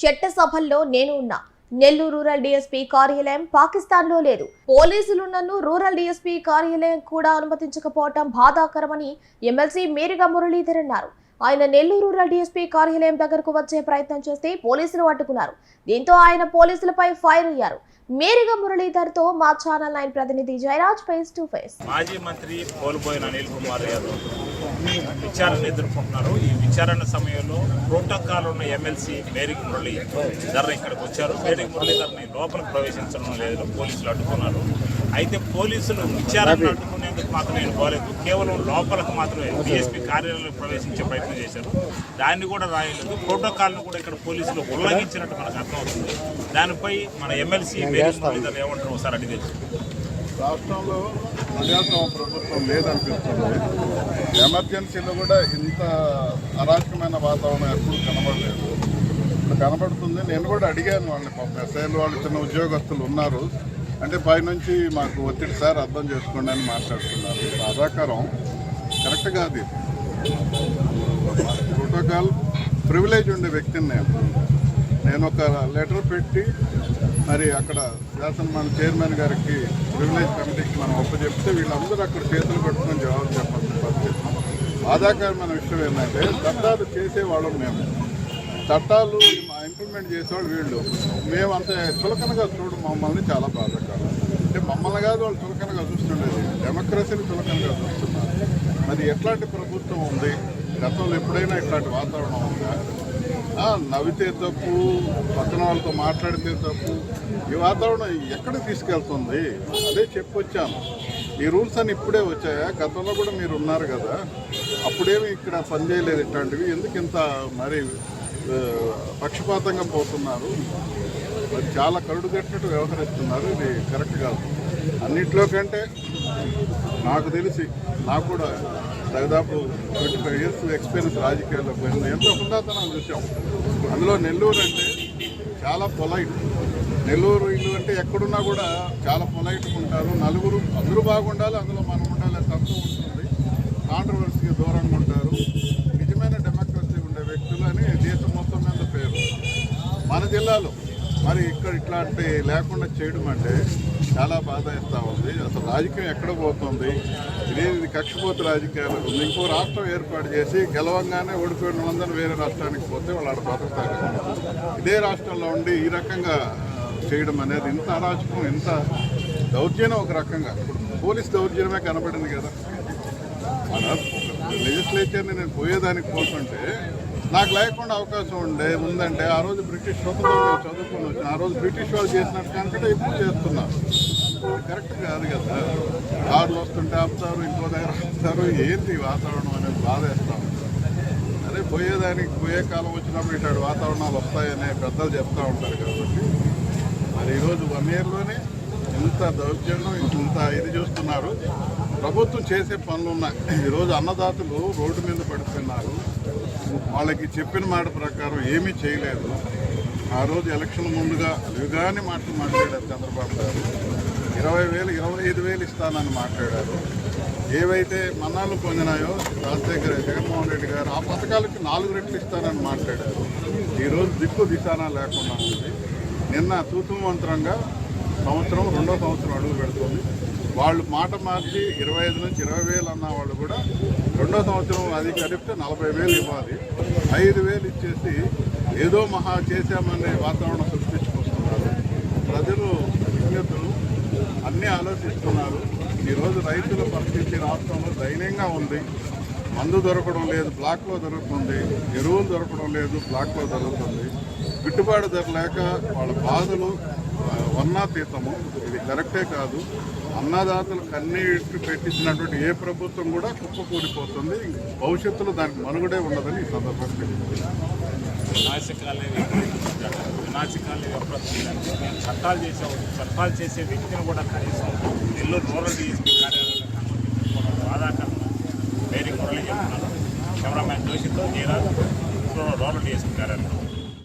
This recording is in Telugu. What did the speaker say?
చట్టసభల్లో నేను ఉన్నా. నెల్లూరు రూరల్ డీఎస్పీ కార్యాలయం పాకిస్తాన్లో లేదు. పోలీసులు నన్ను రూరల్ డీఎస్పీ కార్యాలయం కూడా అనుమతించకపోవటం బాధాకరమని ఎమ్మెల్సీ మేరిగా మురళీధర్ అన్నారు. ఆయన నెల్లూరు రూరల్ డీఎస్పీ కార్యాలయం దగ్గరకు వచ్చే ప్రయత్నం చేస్తే పోలీసులు అడ్డుకున్నారు. దీంతో ఆయన పోలీసులపై ఫైర్ అయ్యారు. మేరిగా మురళీధర్తో మా ఛానల్ నైన్ ప్రతినిధి జయరాజ్ ఫేస్ టు ఫేస్. మాజీ మంత్రి కోల్పోయిన అనిల్ కుమార్ యాదవ్ విచారణ ఎదుర్కొంటున్నారు. ఈ విచారణ సమయంలో ప్రోటోకాల్ ఉన్న ఎమ్మెల్సీ మేరీ మురళీధర్ ఇక్కడికి వచ్చారు. మేరీ మురళీధర్ని లోపలికి ప్రవేశించడం లేదు. పోలీసులు అడ్డుకున్నారు. అయితే పోలీసులు విచారణ అడ్డుకునేందుకు మాత్రం నేను పోలేదు. కేవలం లోపలకు మాత్రమే డిఎస్పీ కార్యాలయంలో ప్రవేశించే ప్రయత్నం చేశారు. దాన్ని కూడా రాయలేదు. ప్రోటోకాల్ను కూడా ఇక్కడ పోలీసులు ఉల్లంఘించినట్టు మనకు అర్థమవుతుంది. దానిపై మన ఎమ్మెల్సీ మురళీధర్ ఏమంటారు ఒకసారి అడిగి తెలుసు రాష్ట్రంలో ప్రజాస్వామ్య ప్రభుత్వం లేదనిపిస్తుంది. ఎమర్జెన్సీలో కూడా ఇంత అరాచకమైన వాతావరణం ఎప్పుడు కనబడలేదు. ఇప్పుడు కనబడుతుంది. నేను కూడా అడిగాను వాళ్ళని పాపం ఎస్ఐలు వాళ్ళు చిన్న ఉద్యోగస్తులు ఉన్నారు. అంటే పైనుంచి మాకు ఒత్తిడి సార్ అర్థం చేసుకోండి అని మాట్లాడుతున్నారు. బాధాకరం కరెక్ట్ కాదు ప్రోటోకాల్ ప్రివిలేజ్ ఉండే వ్యక్తిని నేను. నేను ఒక లెటర్ పెట్టి మరి అక్కడ శాసన మన చైర్మన్ గారికి ప్రివిలేజ్ కమిటీకి మనం ఒప్పచెప్తే వీళ్ళందరూ అక్కడ చేతులు పట్టుకొని జవాబు చెప్పాల్సిన పరిస్థితి. బాధాకరమైన విషయం ఏంటంటే చట్టాలు చేసేవాళ్ళం మేము. చట్టాలు ఇంప్లిమెంట్ చేసేవాళ్ళు వీళ్ళు. మేము అంత చులకనగా చూడడం మమ్మల్ని చాలా బాధాకరం అంటే మమ్మల్ని కాదు వాళ్ళు చులకనగా చూస్తుండేది. డెమోక్రసీని చులకనగా చూస్తున్నారు. మరి ఎట్లాంటి ప్రభుత్వం ఉంది? గతంలో ఎప్పుడైనా ఇట్లాంటి వాతావరణం ఉందా? నవ్వితే తప్పు పక్కన వాళ్ళతో మాట్లాడితే తప్పు. ఈ వాతావరణం ఎక్కడికి తీసుకెళ్తుంది? అదే చెప్పొచ్చాను. ఈ రూల్స్ అని ఇప్పుడే వచ్చాయా? గతంలో కూడా మీరు ఉన్నారు కదా. అప్పుడేమి ఇక్కడ పనిచేయలేదు ఇట్లాంటివి? ఎందుకు ఇంత మరి పక్షపాతంగా పోతున్నారు? మరి చాలా కరుడుగట్టినట్టు వ్యవహరిస్తున్నారు. ఇది కరెక్ట్ కాదు. అన్నిట్లో కంటే నాకు తెలిసి నాకు కూడా దాదాపు ట్వంటీ ఫైవ్ ఇయర్స్ ఎక్స్పీరియన్స్ రాజకీయాల్లో పోయింది ఎంతో హుందాతనం చూసాం. అందులో నెల్లూరు అంటే చాలా పొలైట్ నెల్లూరు ఇల్లు అంటే ఎక్కడున్నా కూడా చాలా పొలైట్గా ఉంటారు. నలుగురు అందరూ బాగుండాలి అందులో మనం ఉండాలి తక్కువ ఉంటుంది. కాంట్రవర్సీకి దూరంగా ఉంటారు. నిజమైన డెమోక్రసీ ఉండే వ్యక్తులు అని దేశం మొత్తం మీద పేరు. మన జిల్లాలో మరి ఇక్కడ ఇట్లాంటి లేకుండా చేయడం అంటే చాలా బాధ ఇస్తూ ఉంది. అసలు రాజకీయం ఎక్కడ పోతుంది? ఇది కక్షపోతు రాజకీయాలు. ఉంది ఇంకో రాష్ట్రం ఏర్పాటు చేసి గెలవంగానే ఓడిపోయిన వాళ్ళందరూ వేరే రాష్ట్రానికి పోతే వాళ్ళు ఆడ బతుకుతారు ఇదే రాష్ట్రంలో ఉండి ఈ రకంగా చేయడం అనేది ఇంత అరాచకం ఇంత దౌర్జన్యం ఒక రకంగా. పోలీస్ దౌర్జన్యమే కనబడింది కదా. మన లెజిస్లేచర్ని నేను పోయేదానికి పోతుంటే నాకు లేకుండా అవకాశం ఉండే ఉందంటే ఆ రోజు బ్రిటిష్ స్వతంత్రం చదువుకొని వచ్చిన ఆ రోజు బ్రిటిష్ వాళ్ళు చేసినట్టు కంటే ఇప్పుడు చేస్తున్నారు కరెక్ట్ కాదు కదా. కార్లు వస్తుంటే ఆపుతారు ఇంకో దగ్గర ఆపుతారు ఏంటి వాతావరణం అనేది బాధేస్తాం. అదే పోయేదానికి పోయే కాలం వచ్చినప్పుడు ఇట్లాంటి వాతావరణాలు వస్తాయనే పెద్దలు చెప్తూ ఉంటారు కాబట్టి. మరి ఈరోజు వన్ ఇయర్లోనే ఇంత దౌర్జన్యం ఇంత ఇది చూస్తున్నారు. ప్రభుత్వం చేసే పనులు ఉన్నాయి. ఈరోజు అన్నదాతలు రోడ్డు మీద పడుతున్నారు వాళ్ళకి చెప్పిన మాట ప్రకారం ఏమీ చేయలేదు. ఆ రోజు ఎలక్షన్ ముందుగా యుగాని మాటలు మాట్లాడారు చంద్రబాబు గారు. ఇరవై వేలు ఇరవై ఐదు వేలు ఇస్తానని మాట్లాడారు. ఏవైతే మన్నాలు పొందినాయో రాజశేఖర జగన్మోహన్ రెడ్డి గారు ఆ పథకాలకి నాలుగు రెట్లు ఇస్తానని మాట్లాడారు. ఈరోజు దిక్కు దిశానా లేకుండా ఉంది. నిన్న తూతు మంత్రంగా సంవత్సరం రెండో సంవత్సరం అడుగు పెడుతుంది. వాళ్ళు మాట మార్చి ఇరవై ఐదు నుంచి ఇరవై వేలు అన్న వాళ్ళు కూడా రెండో సంవత్సరం అది కలిపితే నలభై వేలు ఇవ్వాలి. ఐదు వేలు ఇచ్చేసి ఏదో మహా చేశామనే వాతావరణం సృష్టించుకొస్తున్నారు. ప్రజలు విజ్ఞతలు అన్నీ ఆలోచిస్తున్నారు. ఈరోజు రైతుల పరిస్థితి రాష్ట్రంలో దైన్యంగా ఉంది. మందు దొరకడం లేదు బ్లాక్లో దొరుకుతుంది ఎరువులు దొరకడం లేదు బ్లాక్లో దొరుకుతుంది. గిట్టుబాటు ధర లేక వాళ్ళ బాధలు వర్ణాతీతము. ఇది కరెక్టే కాదు. అన్నదాతలు కన్నీటి పెట్టించినటువంటి ఏ ప్రభుత్వం కూడా కుప్పకూలిపోతుంది భవిష్యత్తులో దానికి మనుగడే ఉండదని ఈ సందర్భంగా వినాశకాలే వినాశకాలే చట్టాలు చేసే చట్టాలు చేసే వ్యక్తిని కూడా కనీసం నెల్లూరు రూరల్ డిఎస్పీ కార్యాలయంలో కనుగొనడం బాధాకరం. మేరీ మురళి చెప్తున్నారు కెమెరామ్యాన్ జోషితో జయరాజ్ రూరల్ డిఎస్పీ కార్యాలయం